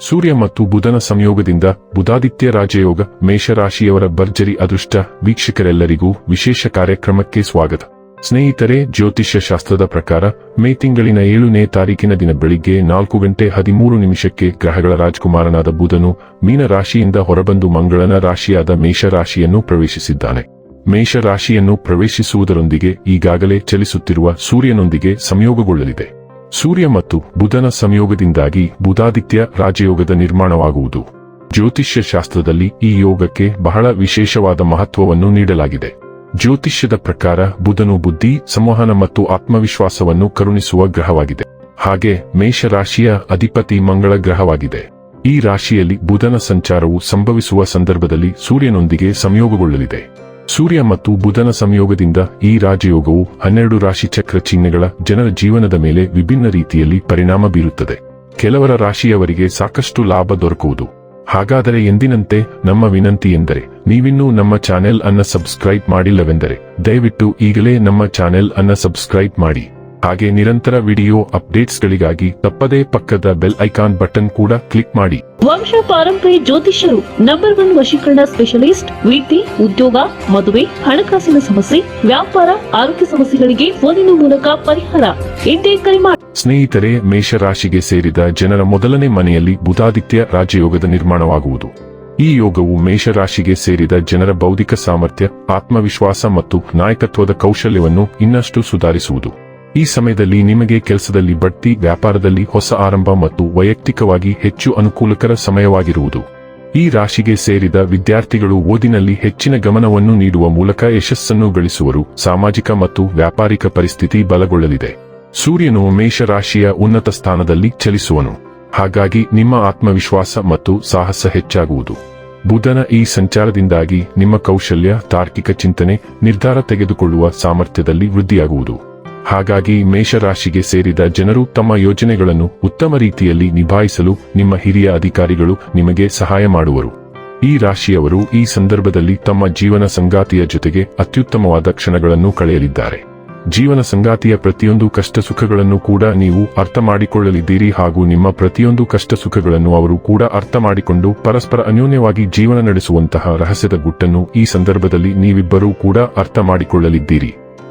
ಸೂರ್ಯ ಮತ್ತು ಬುಧನ ಸಂಯೋಗದಿಂದ ಬುಧಾದಿತ್ಯ ರಾಜಯೋಗ, ಮೇಷರಾಶಿಯವರ ಭರ್ಜರಿ ಅದೃಷ್ಟ, ವೀಕ್ಷಕರೆಲ್ಲರಿಗೂ ವಿಶೇಷ ಕಾರ್ಯಕ್ರಮಕ್ಕೆ ಸ್ವಾಗತ. ಸ್ನೇಹಿತರೆ ಜ್ಯೋತಿಷ್ಯ ಶಾಸ್ತ್ರದ ಪ್ರಕಾರ, ಮೇ ತಿಂಗಳಿನ ಏಳನೇ ತಾರೀಕಿನ ದಿನ ಬೆಳಿಗ್ಗೆ ನಾಲ್ಕು ಗಂಟೆ ಹದಿಮೂರು ನಿಮಿಷಕ್ಕೆ ಗ್ರಹಗಳ ರಾಜಕುಮಾರನಾದ ಬುಧನು ಮೀನ ರಾಶಿಯಿಂದ ಹೊರಬಂದು ಮಂಗಳನ ರಾಶಿಯಾದ ಮೇಷರಾಶಿಯನ್ನು ಪ್ರವೇಶಿಸಿದ್ದಾನೆ. ಮೇಷರಾಶಿಯನ್ನು ಪ್ರವೇಶಿಸುವುದರೊಂದಿಗೆ ಈಗಾಗಲೇ ಚಲಿಸುತ್ತಿರುವ ಸೂರ್ಯನೊಂದಿಗೆ ಸಂಯೋಗಗೊಳ್ಳಲಿದೆ. ಸೂರ್ಯ ಮತ್ತು ಬುಧನ ಸಂಯೋಗದಿಂದಾಗಿ ಬುಧಾದಿತ್ಯ ರಾಜಯೋಗದ ನಿರ್ಮಾಣವಾಗುವುದು. ಜ್ಯೋತಿಷ್ಯ ಶಾಸ್ತ್ರದಲ್ಲಿ ಈ ಯೋಗಕ್ಕೆ ಬಹಳ ವಿಶೇಷವಾದ ಮಹತ್ವವನ್ನು ನೀಡಲಾಗಿದೆ. ಜ್ಯೋತಿಷ್ಯದ ಪ್ರಕಾರ ಬುಧನು ಬುದ್ಧಿ, ಸಂವಹನ ಮತ್ತು ಆತ್ಮವಿಶ್ವಾಸವನ್ನು ಕರುಣಿಸುವ ಗ್ರಹವಾಗಿದೆ. ಹಾಗೆ ಮೇಷರಾಶಿಯ ಅಧಿಪತಿ ಮಂಗಳ ಗ್ರಹವಾಗಿದೆ. ಈ ರಾಶಿಯಲ್ಲಿ ಬುಧನ ಸಂಚಾರವು ಸಂಭವಿಸುವ ಸಂದರ್ಭದಲ್ಲಿ ಸೂರ್ಯನೊಂದಿಗೆ ಸಂಯೋಗಗೊಳ್ಳಲಿದೆ. ಸೂರ್ಯ ಮತ್ತು ಬುಧನ ಸಂಯೋಗದಿಂದ ಈ ರಾಜಯೋಗವು ಹನ್ನೆರಡು ರಾಶಿ ಚಕ್ರ ಚಿಹ್ನೆಗಳ ಜನರ ಜೀವನದ ಮೇಲೆ ವಿಭಿನ್ನ ರೀತಿಯಲ್ಲಿ ಪರಿಣಾಮ ಬೀರುತ್ತದೆ. ಕೆಲವರ ರಾಶಿಯವರಿಗೆ ಸಾಕಷ್ಟು ಲಾಭ ದೊರಕುವುದು. ಹಾಗಾದರೆ ಎಂದಿನಂತೆ ನಮ್ಮ ವಿನಂತಿ ಎಂದರೆ, ನೀವಿನ್ನೂ ನಮ್ಮ ಚಾನೆಲ್ ಅನ್ನ ಸಬ್ಸ್ಕ್ರೈಬ್ ಮಾಡಿಲ್ಲವೆಂದರೆ, ದಯವಿಟ್ಟು ಈಗಲೇ ನಮ್ಮ ಚಾನೆಲ್ ಅನ್ನ ಸಬ್ಸ್ಕ್ರೈಬ್ ಮಾಡಿ. ಹಾಗೆ ನಿರಂತರ ವಿಡಿಯೋ ಅಪ್ಡೇಟ್ಸ್ಗಳಿಗಾಗಿ ತಪ್ಪದೇ ಪಕ್ಕದ ಬೆಲ್ ಐಕಾನ್ ಬಟನ್ ಕೂಡ ಕ್ಲಿಕ್ ಮಾಡಿ. ವಂಶ ಪಾರಂಪರಿ ಜ್ಯೋತಿಷ್ಯರು ನಂಬರ್ ಒನ್ ವಶೀಕರಣ ಸ್ಪೆಷಲಿಸ್ಟ್ ವೃತ್ತಿ ಉದ್ಯೋಗ ಮದುವೆ ಹಣಕಾಸಿನ ಸಮಸ್ಯೆ ವ್ಯಾಪಾರ ಆರೋಗ್ಯ ಸಮಸ್ಯೆಗಳಿಗೆ ಫೋನಿನ ಮೂಲಕ ಪರಿಹಾರ. ಇಂದೇ ಕರೆ ಮಾಡಿ ಸ್ನೇಹಿತರೆ ಮೇಷರಾಶಿಗೆ ಸೇರಿದ ಜನರ ಮೊದಲನೇ ಮನೆಯಲ್ಲಿ ಬುಧಾದಿತ್ಯ ರಾಜಯೋಗದ ನಿರ್ಮಾಣವಾಗುವುದು. ಈ ಯೋಗವು ಮೇಷರಾಶಿಗೆ ಸೇರಿದ ಜನರ ಬೌದ್ಧಿಕ ಸಾಮರ್ಥ್ಯ ಆತ್ಮವಿಶ್ವಾಸ ಮತ್ತು ನಾಯಕತ್ವದ ಕೌಶಲ್ಯವನ್ನು ಇನ್ನಷ್ಟು ಸುಧಾರಿಸುವುದು. ಈ ಸಮಯದಲ್ಲಿ ನಿಮಗೆ ಕೆಲಸದಲ್ಲಿ ಬಡ್ತಿ, ವ್ಯಾಪಾರದಲ್ಲಿ ಹೊಸ ಆರಂಭ ಮತ್ತು ವೈಯಕ್ತಿಕವಾಗಿ ಹೆಚ್ಚು ಅನುಕೂಲಕರ ಸಮಯವಾಗಿರುವುದು. ಈ ರಾಶಿಗೆ ಸೇರಿದ ವಿದ್ಯಾರ್ಥಿಗಳು ಓದಿನಲ್ಲಿ ಹೆಚ್ಚಿನ ಗಮನವನ್ನು ನೀಡುವ ಮೂಲಕ ಯಶಸ್ಸನ್ನು ಗಳಿಸುವರು. ಸಾಮಾಜಿಕ ಮತ್ತು ವ್ಯಾಪಾರಿಕ ಪರಿಸ್ಥಿತಿ ಬಲಗೊಳ್ಳಲಿದೆ. ಸೂರ್ಯನು ಮೇಷರಾಶಿಯ ಉನ್ನತ ಸ್ಥಾನದಲ್ಲಿ ಚಲಿಸುವನು. ಹಾಗಾಗಿ ನಿಮ್ಮ ಆತ್ಮವಿಶ್ವಾಸ ಮತ್ತು ಸಾಹಸ ಹೆಚ್ಚಾಗುವುದು. ಬುಧನ ಈ ಸಂಚಾರದಿಂದಾಗಿ ನಿಮ್ಮ ಕೌಶಲ್ಯ, ತಾರ್ಕಿಕ ಚಿಂತನೆ, ನಿರ್ಧಾರ ತೆಗೆದುಕೊಳ್ಳುವ ಸಾಮರ್ಥ್ಯದಲ್ಲಿ ವೃದ್ಧಿಯಾಗುವುದು. ಹಾಗಾಗಿ ಮೇಷರಾಶಿಗೆ ಸೇರಿದ ಜನರು ತಮ್ಮ ಯೋಜನೆಗಳನ್ನು ಉತ್ತಮ ರೀತಿಯಲ್ಲಿ ನಿಭಾಯಿಸಲು ನಿಮ್ಮ ಹಿರಿಯ ಅಧಿಕಾರಿಗಳು ನಿಮಗೆ ಸಹಾಯ ಮಾಡುವರು. ಈ ರಾಶಿಯವರು ಈ ಸಂದರ್ಭದಲ್ಲಿ ತಮ್ಮ ಜೀವನ ಸಂಗಾತಿಯ ಜೊತೆಗೆ ಅತ್ಯುತ್ತಮವಾದ ಕ್ಷಣಗಳನ್ನು ಕಳೆಯಲಿದ್ದಾರೆ. ಜೀವನ ಸಂಗಾತಿಯ ಪ್ರತಿಯೊಂದು ಕಷ್ಟ ಸುಖಗಳನ್ನು ಕೂಡ ನೀವು ಅರ್ಥ ಮಾಡಿಕೊಳ್ಳಲಿದ್ದೀರಿ ಹಾಗೂ ನಿಮ್ಮ ಪ್ರತಿಯೊಂದು ಕಷ್ಟ ಸುಖಗಳನ್ನು ಅವರು ಕೂಡ ಅರ್ಥ ಮಾಡಿಕೊಂಡು ಪರಸ್ಪರ ಅನ್ಯೋನ್ಯವಾಗಿ ಜೀವನ ನಡೆಸುವಂತಹ ರಹಸ್ಯದ ಗುಟ್ಟನ್ನು ಈ ಸಂದರ್ಭದಲ್ಲಿ ನೀವಿಬ್ಬರೂ ಕೂಡ ಅರ್ಥ ಮಾಡಿಕೊಳ್ಳಲಿದ್ದೀರಿ.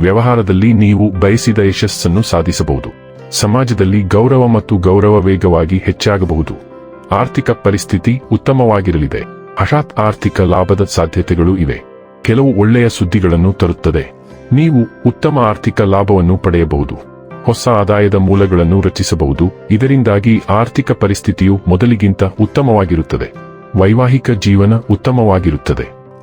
ವ್ಯವಹಾರದಲ್ಲಿ ನೀವು ಬಯಸಿದ ಯಶಸ್ಸನ್ನು ಸಾಧಿಸಬಹುದು. ಸಮಾಜದಲ್ಲಿ ಗೌರವ ಮತ್ತು ಗೌರವ ವೇಗವಾಗಿ ಹೆಚ್ಚಾಗಬಹುದು. ಆರ್ಥಿಕ ಪರಿಸ್ಥಿತಿ ಉತ್ತಮವಾಗಿರಲಿದೆ. ಹಠಾತ್ ಆರ್ಥಿಕ ಲಾಭದ ಸಾಧ್ಯತೆಗಳು ಇವೆ. ಕೆಲವು ಒಳ್ಳೆಯ ಸುದ್ದಿಗಳನ್ನು ತರುತ್ತದೆ. ನೀವು ಉತ್ತಮ ಆರ್ಥಿಕ ಲಾಭವನ್ನು ಪಡೆಯಬಹುದು. ಹೊಸ ಆದಾಯದ ಮೂಲಗಳನ್ನು ರಚಿಸಬಹುದು. ಇದರಿಂದಾಗಿ ಆರ್ಥಿಕ ಪರಿಸ್ಥಿತಿಯು ಮೊದಲಿಗಿಂತ ಉತ್ತಮವಾಗಿರುತ್ತದೆ. ವೈವಾಹಿಕ ಜೀವನ ಉತ್ತಮವಾಗಿರುತ್ತದೆ.